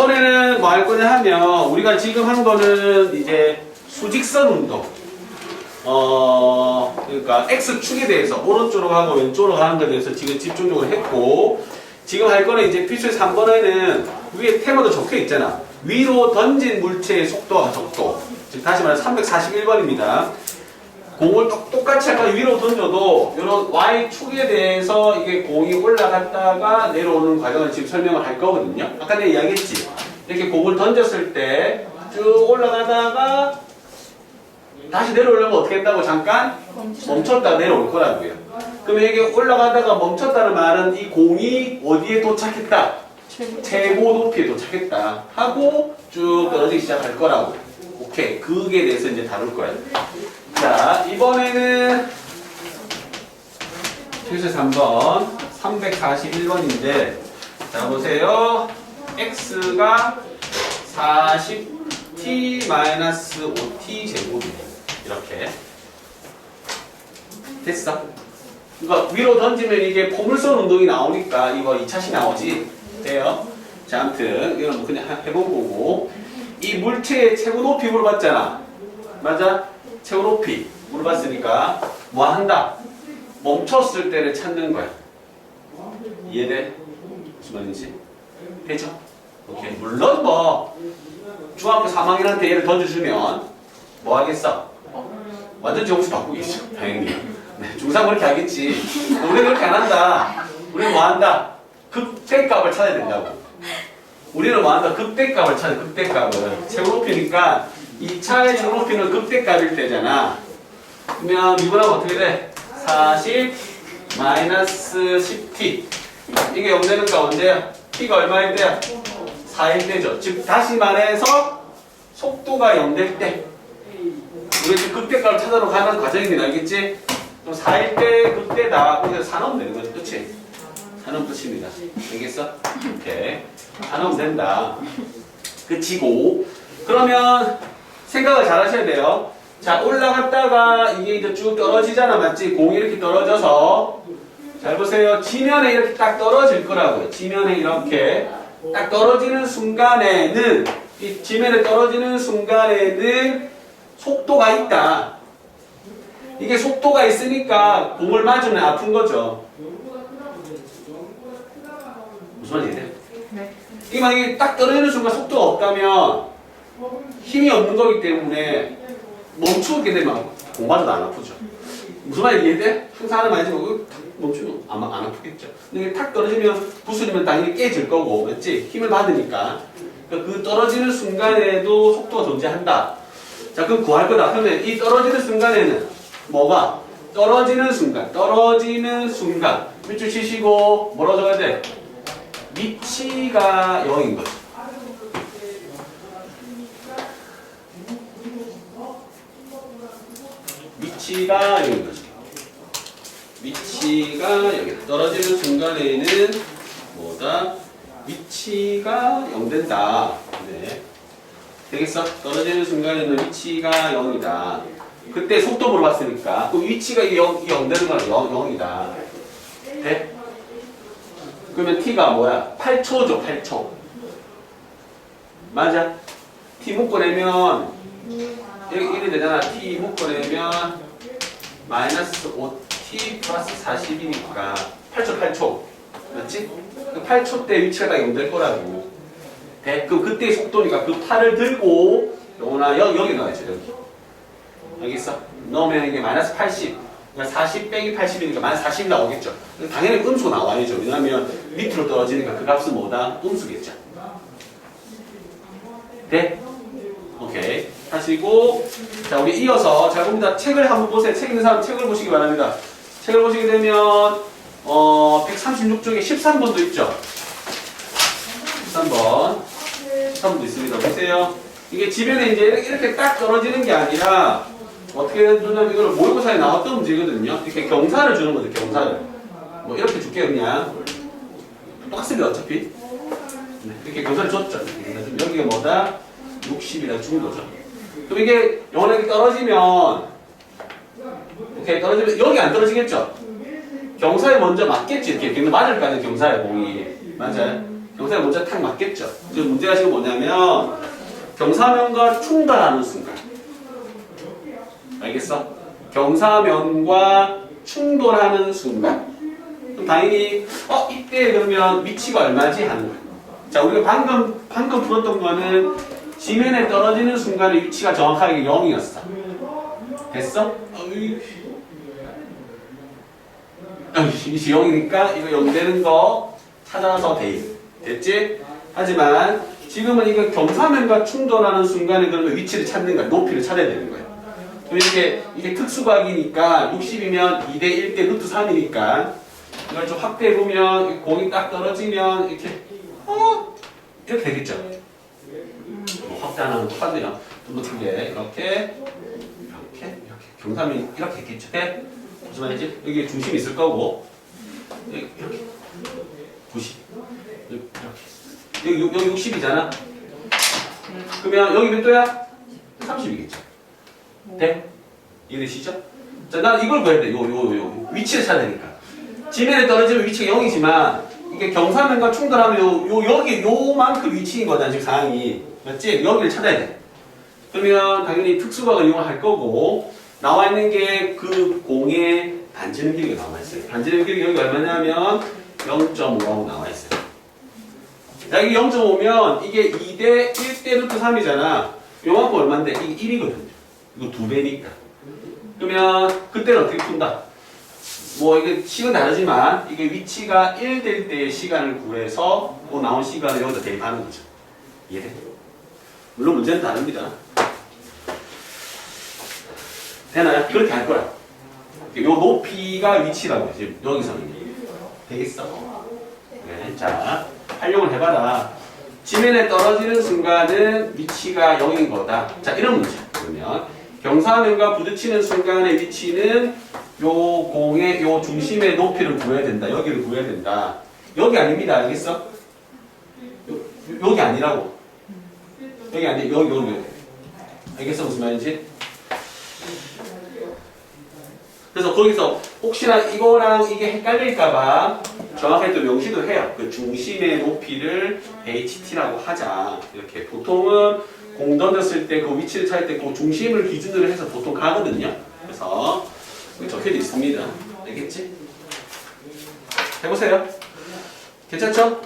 이번에는 뭐 할 거냐 하면 우리가 지금 한 거는 이제 수직선 운동. 어, 그러니까 X축에 대해서 오른쪽으로 가고 왼쪽으로 가는 것에 대해서 지금 집중적으로 했고 지금 할 거는 이제 필수의 3번에는 위에 테마도 적혀 있잖아. 위로 던진 물체의 속도와 속도. 즉 다시 말해 341번입니다. 공을 똑, 똑같이 할까 위로 던져도 이런 Y축에 대해서 이게 공이 올라갔다가 내려오는 과정을 지금 설명을 할 거거든요. 아까 내가 이야기했지. 이렇게 공을 던졌을 때 쭉 올라가다가 다시 내려오려면 어떻게 했다고 잠깐 멈췄다 내려올 거라고요. 그러면 이게 올라가다가 멈췄다는 말은 이 공이 어디에 도착했다? 최고 높이에 도착했다 하고 쭉 떨어지기 시작할 거라고. 오케이. 그게 대해서 이제 다룰 거야. 자, 이번에는 필수 3번 341번인데 자 보세요. x가 40t-5t 제곱이 이렇게 됐어. 이거 위로 던지면 이게 포물선 운동이 나오니까 이거 2차시 나오지. 돼요. 자, 아무튼 이건 뭐 그냥 해본 거고 이 물체의 최고 높이 물어봤잖아. 맞아? 최고 높이 물어봤으니까 뭐 한다? 멈췄을 때를 찾는 거야. 이해돼? 무슨 말인지? 되죠? 오케이. 물론 뭐 중학교 3학년한테 얘를 던져주면 뭐 하겠어? 완전 정수 바꾸겠죠. 다행히. 네, 중3 그렇게 하겠지. 우리는 그렇게 안 한다. 우리는 뭐 한다? 극대값을 찾아야 된다고. 우리는 뭐 한다? 극대값을 찾아, 극대값을. 최고 높이니까 이 차의 최고 높이는 극대값일 때잖아. 그러면 미분하면 어떻게 돼? 40 마이너스 10t. 이게 0 되는 거 언제야? t가 얼마일 때야? 4일 때죠. 즉, 다시 말해서 속도가 0될 때. 우리 지금 극대값을 찾아러 가는 과정입니다. 알겠지? 그럼 4일 때 극대다. 그래서 4 넣으면 되는 거지. 그치? 4 넣으면 끝입니다. 알겠어? 오케이. 4 넣으면 된다. 끝이고. 그러면 생각을 잘 하셔야 돼요. 자, 올라갔다가 이게 이제 쭉 떨어지잖아. 맞지? 공이 이렇게 떨어져서. 잘 보세요. 지면에 이렇게 딱 떨어질 거라고요. 지면에 이렇게 딱 떨어지는 순간에는, 이 지면에 떨어지는 순간에는 속도가 있다. 이게 속도가 있으니까 공을 맞으면 아픈 거죠. 무슨 이해돼? 네. 이게 만약에 딱 떨어지는 순간 속도가 없다면 힘이 없는 거기 때문에 멈추게 되면 공 맞아도 안 아프죠. 무슨 말인지 이해돼? 항상 하는 말이지 뭐 멈추면 아마 안 아프겠죠. 근데 탁 떨어지면 부수리면 당연히 깨질 거고 맞지? 힘을 받으니까 그러니까 그 떨어지는 순간에도 속도가 존재한다. 자 그럼 구할 거다. 그러면 이 떨어지는 순간에는 뭐가? 떨어지는 순간, 떨어지는 순간 밑줄 치시고 적어야 돼? 위치가 0인 거죠. 위치가 0인 거죠. 위치가 여기 떨어지는 순간에는 뭐다? 위치가 0 된다. 네. 되겠어? 떨어지는 순간에는 위치가 0이다. 그때 속도 물어봤으니까 그 위치가 0, 0 되는 거는 0, 0이다. 돼? 그러면 t가 뭐야? 8초죠, 8초. 맞아. t 묶어내면 이렇게 되잖아. t 묶어내면 마이너스 5t 플러스 40이니까 8초, 8초. 맞지? 그 8초 때 위치가 다0될 거라고. 돼? 그럼 그때 속도니까 그 팔을 들고 요나 여기, 여기 넣어야죠, 여기. 알겠어? 넣으면 이게 마이너스 80. 그러니까 40 빼기 80이니까 마이너스 40이 나오겠죠. 당연히 음수가 나와야죠. 왜냐하면 밑으로 떨어지니까 그 값은 뭐다? 음수겠죠. 돼? 오케이. 하시고, 자, 우리 이어서, 잘 봅니다. 책을 한번 보세요. 책 있는 사람 책을 보시기 바랍니다. 책을 보시게 되면, 어, 136쪽에 13번도 있죠. 13번. 13번도 있습니다. 보세요. 이게 지면에 이제 이렇게, 딱 떨어지는 게 아니라, 어떻게 되냐면 이거를 모의고사에 나왔던 문제거든요. 이렇게 경사를 주는 거죠, 경사를. 뭐 이렇게 줄게요, 그냥. 똑같습니다, 어차피. 네, 이렇게 경사를 줬죠. 여기가 뭐다? 60이라 준 거죠. 그럼 이게 영원하게 떨어지면, 오케이, 떨어지면 여기 안 떨어지겠죠? 경사에 먼저 맞겠지. 이렇게 맞을 거 아니에요, 경사에 공이. 맞아요? 경사에 경사에 먼저 탁 맞겠죠. 지금 문제가 지금 뭐냐면 경사면과 충돌하는 순간. 알겠어? 경사면과 충돌하는 순간. 그럼 당연히 어 이때 그러면 위치가 얼마지 하는 거야. 자 우리가 방금 방금 풀었던 거는 지면에 떨어지는 순간의 위치가 정확하게 0이었어. 됐어? 어이. 어이, 0이니까 이거 0 되는 거 찾아서 돼. 됐지? 하지만 지금은 이거 경사면과 충돌하는 순간에 그러면 위치를 찾는 거야. 높이를 찾아야 되는 거야. 그럼 이렇게 이게 특수각이니까 60이면 2대 1대 루트 3이니까 이걸 좀 확대해 보면 공이 딱 떨어지면 이렇게 어 이렇게 되겠죠. 똑같네요. 좀더 크게 이렇게 이렇게 이렇게 경사면이 이렇게 있겠죠. 네? 무슨 말이지? 여기 중심이 있을 거고 여기 이렇게 90 여기 여기, 여기 60이잖아. 그러면 여기 몇 도야? 30이겠죠. 돼? 이해되시죠? 자, 난 이걸 구해야 돼. 요, 요, 요. 위치를 찾아야 되니까. 지면에 떨어지면 위치가 0이지만, 이게 경사면과 충돌하면 요, 요, 여기, 요만큼 위치인 거다, 지금 상황이. 맞지? 여기를 찾아야 돼. 그러면 당연히 특수각을 이용할 거고, 나와 있는 게 그 공의 반지름 길이가 나와 있어요. 반지름 길이 여기 얼마냐면 0.5라고 나와 있어요. 자, 이게 0.5면 이게 2대 1대 루트 3이잖아. 요만큼 얼마인데? 이게 1이거든요. 이거 두 배니까. 그러면 그때는 어떻게 푼다? 뭐 이게 식은 다르지만 이게 위치가 1 될 때의 시간을 구해서 그 나온 시간을 여기다 대입하는 거죠. 이해돼? 물론 문제는 다릅니다. 되나요? 그렇게 할 거야. 요 높이가 위치라고 지금 여기서는 되겠어? 네, 자 활용을 해봐라. 지면에 떨어지는 순간은 위치가 0인 거다. 자 이런 문제. 그러면 경사면과 부딪히는 순간의 위치는 요 공의 요 중심의 높이를 구해야 된다. 여기를 구해야 된다. 여기 아닙니다. 알겠어? 요, 여기 아니라고. 여기 아니 여기 여기. 알겠어 무슨 말인지? 그래서 거기서 혹시나 이거랑 이게 헷갈릴까봐 정확하게 또 명시도 해요. 그 중심의 높이를 HT라고 하자. 이렇게 보통은 공 던졌을 때 그 위치를 찾을 때 그 중심을 기준으로 해서 보통 가거든요. 그래서 적혀져 있습니다. 알겠지? 해보세요. 괜찮죠?